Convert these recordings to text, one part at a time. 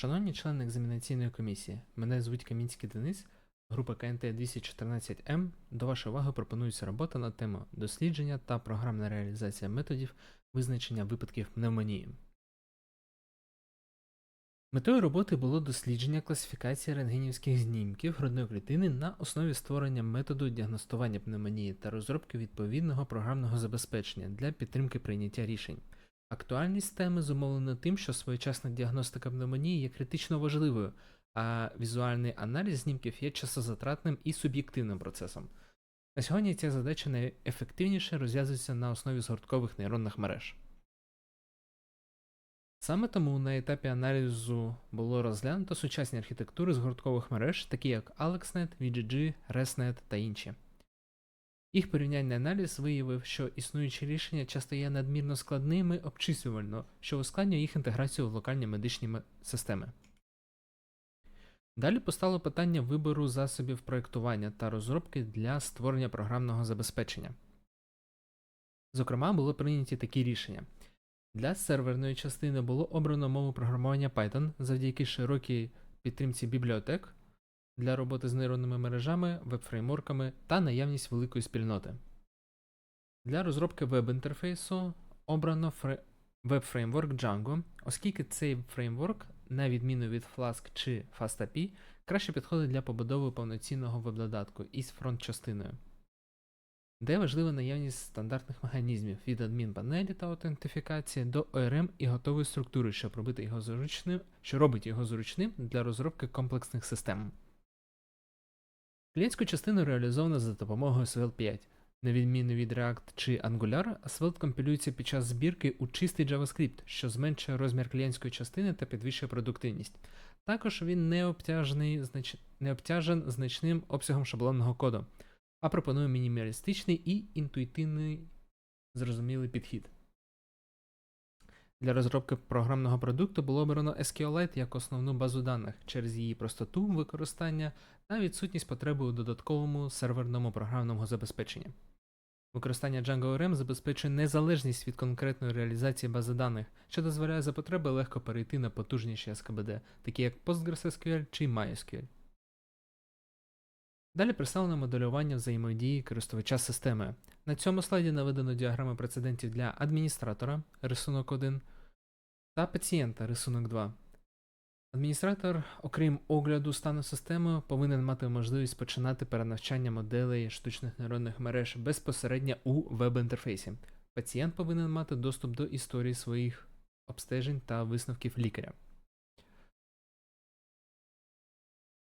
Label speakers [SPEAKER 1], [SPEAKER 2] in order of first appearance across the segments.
[SPEAKER 1] Шановні члени екзаменаційної комісії, мене звуть Камінський Денис, група КНТ 214М. До вашої уваги пропонується робота на тему дослідження та програмна реалізація методів визначення випадків пневмонії. Метою роботи було дослідження класифікації рентгенівських знімків грудної клітини на основі створення методу діагностування пневмонії та розробки відповідного програмного забезпечення для підтримки прийняття рішень. Актуальність теми зумовлена тим, що своєчасна діагностика пневмонії є критично важливою, а візуальний аналіз знімків є часозатратним і суб'єктивним процесом. На сьогодні ця задача найефективніше розв'язується на основі згорткових нейронних мереж. Саме тому на етапі аналізу було розглянуто сучасні архітектури згорткових мереж, такі як AlexNet, VGG, ResNet та інші. Їх порівняльний аналіз виявив, що існуючі рішення часто є надмірно складними обчислювально, що ускладнює їх інтеграцію в локальні медичні системи. Далі постало питання вибору засобів проєктування та розробки для створення програмного забезпечення. Зокрема, були прийняті такі рішення. Для серверної частини було обрано мову програмування Python завдяки широкій підтримці бібліотек для роботи з нейронними мережами, веб-фреймворками та наявність великої спільноти. Для розробки веб-інтерфейсу обрано фре... веб-фреймворк Django, оскільки цей фреймворк, на відміну від Flask чи FastAPI, краще підходить для побудови повноцінного веб-додатку із фронт-частиною де важлива наявність стандартних механізмів від адмінпанелі та аутентифікації до ORM і готової структури, робити його зручним, що робить його зручним для розробки комплексних систем. Клієнтську частину реалізовано за допомогою Svelte 5. На відміну від React чи Angular, Svelte компілюється під час збірки у чистий JavaScript, що зменшує розмір клієнтської частини та підвищує продуктивність. Також він не, обтяжений, знач... не обтяжен значним обсягом шаблонного коду а пропоную мінімалістичний і інтуїтивний зрозумілий підхід. Для розробки програмного продукту було обрано SQLite як основну базу даних через її простоту використання та відсутність потреби у додатковому серверному програмному забезпеченні. Використання Django ORM забезпечує незалежність від конкретної реалізації бази даних, що дозволяє за потреби легко перейти на потужніші SKBD, такі як PostgreSQL чи MySQL. Далі представлено моделювання взаємодії користувача з системою. На цьому слайді наведено діаграми прецедентів для адміністратора рисунок 1 та пацієнта рисунок 2. Адміністратор, окрім огляду стану системи, повинен мати можливість починати перенавчання моделей штучних нейронних мереж безпосередньо у веб-інтерфейсі. Пацієнт повинен мати доступ до історії своїх обстежень та висновків лікаря.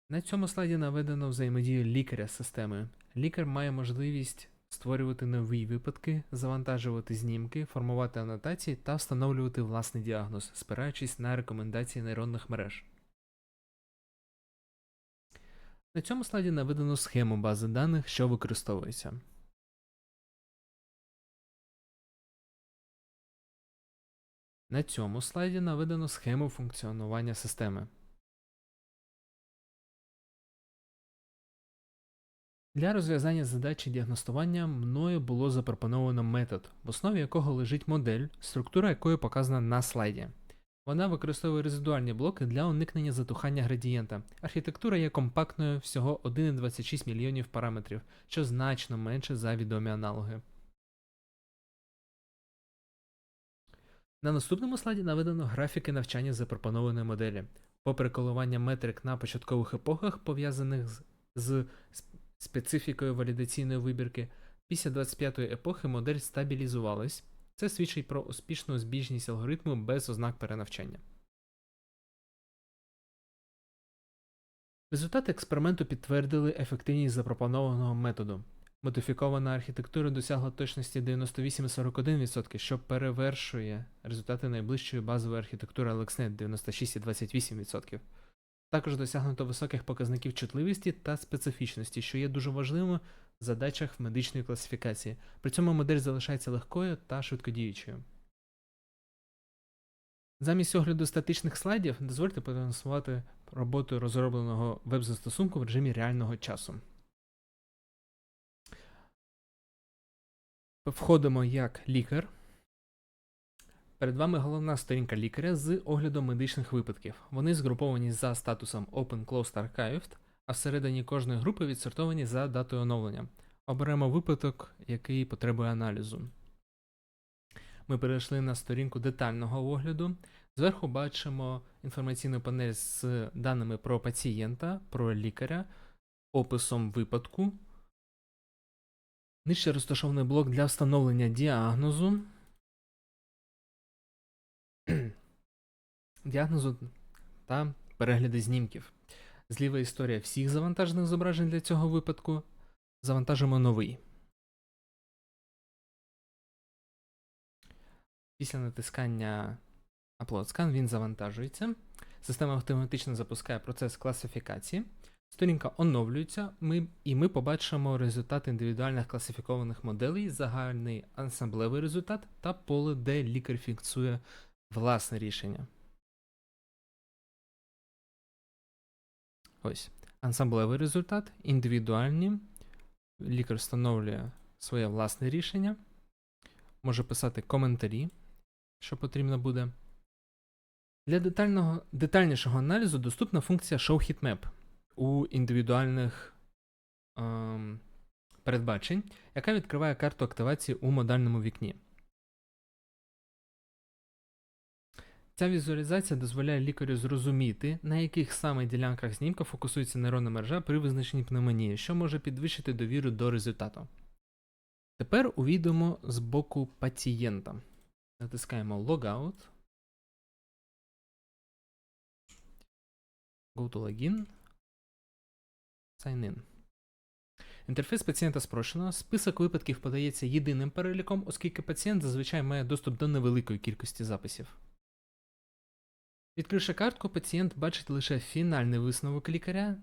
[SPEAKER 1] На цьому слайді наведено взаємодію лікаря з системою. Лікар має можливість створювати нові випадки, завантажувати знімки, формувати анотації та встановлювати власний діагноз, спираючись на рекомендації нейронних мереж. На цьому слайді наведено схему бази даних, що використовується. На цьому слайді наведено схему функціонування системи. Для розв'язання задачі діагностування мною було запропоновано метод, в основі якого лежить модель, структура якої показана на слайді. Вона використовує резидуальні блоки для уникнення затухання градієнта. Архітектура є компактною всього 1,26 мільйонів параметрів, що значно менше за відомі аналоги. На наступному слайді наведено графіки навчання запропонованої моделі. Попри коливання метрик на початкових епохах, пов'язаних з, з специфікою валідаційної вибірки, після 25-ї епохи модель стабілізувалась. Це свідчить про успішну збіжність алгоритму без ознак перенавчання. Результати експерименту підтвердили ефективність запропонованого методу. Модифікована архітектура досягла точності 98,41%, що перевершує результати найближчої базової архітектури AlexNet 96,28%. Також досягнуто високих показників чутливості та специфічності, що є дуже важливим в задачах в медичної класифікації. При цьому модель залишається легкою та швидкодіючою. Замість огляду статичних слайдів дозвольте продемонструвати роботу розробленого веб-застосунку в режимі реального часу. Входимо як лікар. Перед вами головна сторінка лікаря з оглядом медичних випадків. Вони згруповані за статусом Open Closed Archived, а всередині кожної групи відсортовані за датою оновлення. Оберемо випадок, який потребує аналізу. Ми перейшли на сторінку детального огляду. Зверху бачимо інформаційну панель з даними про пацієнта, про лікаря, описом випадку. Нижче розташований блок для встановлення діагнозу. Діагнозу та перегляди знімків. Зліва історія всіх завантажених зображень для цього випадку. Завантажимо новий. Після натискання Upload Scan він завантажується. Система автоматично запускає процес класифікації. Сторінка оновлюється, ми, і ми побачимо результат індивідуальних класифікованих моделей, загальний ансамблевий результат та поле, де лікар фіксує власне рішення. Ось. Ансамблевий результат, індивідуальні. Лікар встановлює своє власне рішення. Може писати коментарі, що потрібно буде. Для детального, детальнішого аналізу доступна функція Show Heatmap у індивідуальних ем, передбачень, яка відкриває карту активації у модальному вікні. Ця візуалізація дозволяє лікарю зрозуміти, на яких саме ділянках знімка фокусується нейронна мережа при визначенні пневмонії, що може підвищити довіру до результату. Тепер увійдемо з боку пацієнта. Натискаємо Logout. Go to Login. Sign in. Інтерфейс пацієнта спрощено. Список випадків подається єдиним переліком, оскільки пацієнт зазвичай має доступ до невеликої кількості записів. Відкривши картку, пацієнт бачить лише фінальний висновок лікаря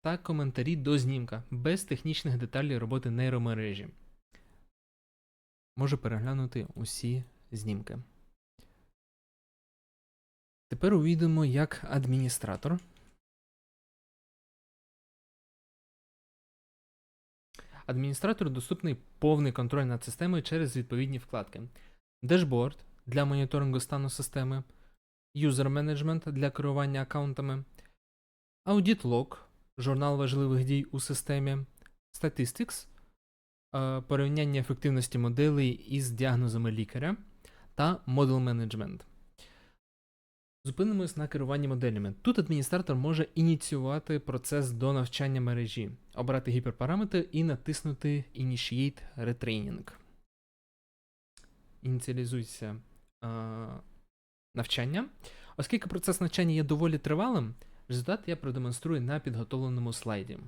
[SPEAKER 1] та коментарі до знімка, без технічних деталей роботи нейромережі. Може переглянути усі знімки. Тепер увійдемо як адміністратор. Адміністратору доступний повний контроль над системою через відповідні вкладки. Дешборд для моніторингу стану системи, User Management для керування аккаунтами, Audit Log журнал важливих дій у системі, Statistics е, порівняння ефективності моделей із діагнозами лікаря та Model Management. Зупинимось на керуванні моделями. Тут адміністратор може ініціювати процес до навчання мережі, обрати гіперпараметри і натиснути Initiate Retraining. Ініціалізується е, навчання. Оскільки процес навчання є доволі тривалим, результат я продемонструю на підготовленому слайді.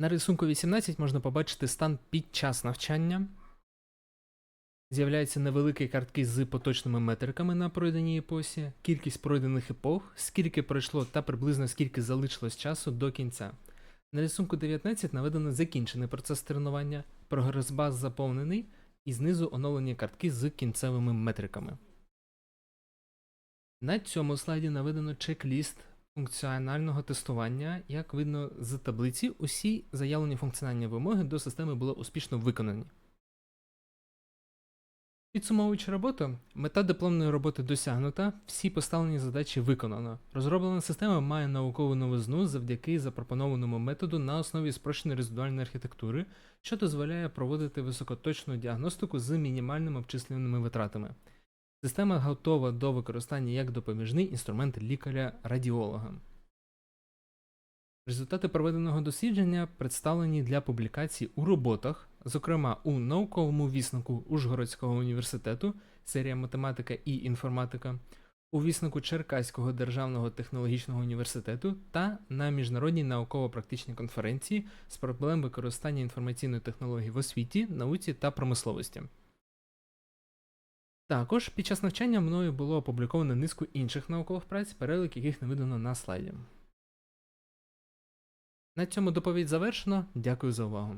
[SPEAKER 1] На рисунку 18 можна побачити стан під час навчання. З'являються невеликі картки з поточними метриками на пройденій епосі, кількість пройдених епох, скільки пройшло та приблизно скільки залишилось часу до кінця. На рисунку 19 наведено закінчений процес тренування, прогрес-баз заповнений і знизу оновлені картки з кінцевими метриками. На цьому слайді наведено чек-ліст функціонального тестування. Як видно з таблиці, усі заявлені функціональні вимоги до системи були успішно виконані. Підсумовуючи роботу, мета дипломної роботи досягнута, всі поставлені задачі виконано. Розроблена система має наукову новизну завдяки запропонованому методу на основі спрощеної резидуальної архітектури, що дозволяє проводити високоточну діагностику з мінімальними обчисленими витратами. Система готова до використання як допоміжний інструмент лікаря-радіолога. Результати проведеного дослідження представлені для публікацій у роботах, зокрема у науковому віснику Ужгородського університету, серія математика і інформатика, у віснику Черкаського державного технологічного університету та на міжнародній науково-практичній конференції з проблем використання інформаційної технології в освіті, науці та промисловості. Також під час навчання мною було опубліковано низку інших наукових праць, перелік яких не видано на слайді. На цьому доповідь завершено. Дякую за увагу.